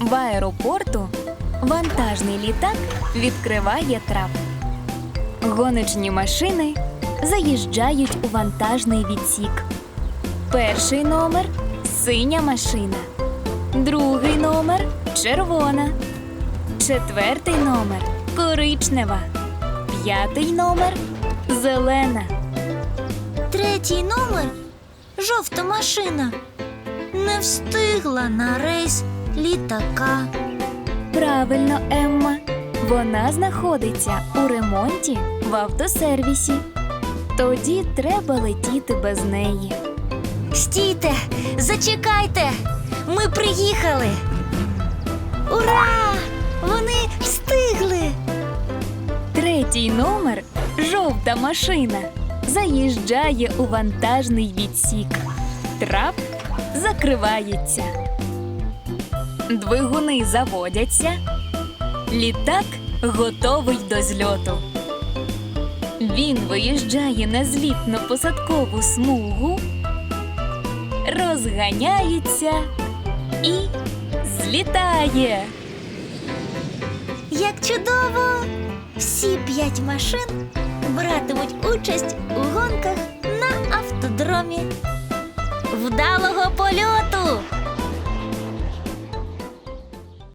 В аеропорту вантажний літак відкриває трап. Гоночні машини заїжджають у вантажний відсік. Перший номер синя машина. Другий номер червона. Четвертий номер коричнева. П'ятий номер зелена. Третій номер жовта машина. Не встигла на рейс літака. Правильно, Емма. Вона знаходиться у ремонті в автосервісі. Тоді треба летіти без неї. Стійте, зачекайте. Ми приїхали. Ура! Вони встигли. Третій номер жовта машина заїжджає у вантажний відсік. Трап закривається. Двигуни заводяться. Літак готовий до зльоту. Він виїжджає на злітно-посадкову смугу, розганяється і злітає. Як чудово! Всі п'ять машин братимуть участь у гонках на автодромі. Вдалого польоту!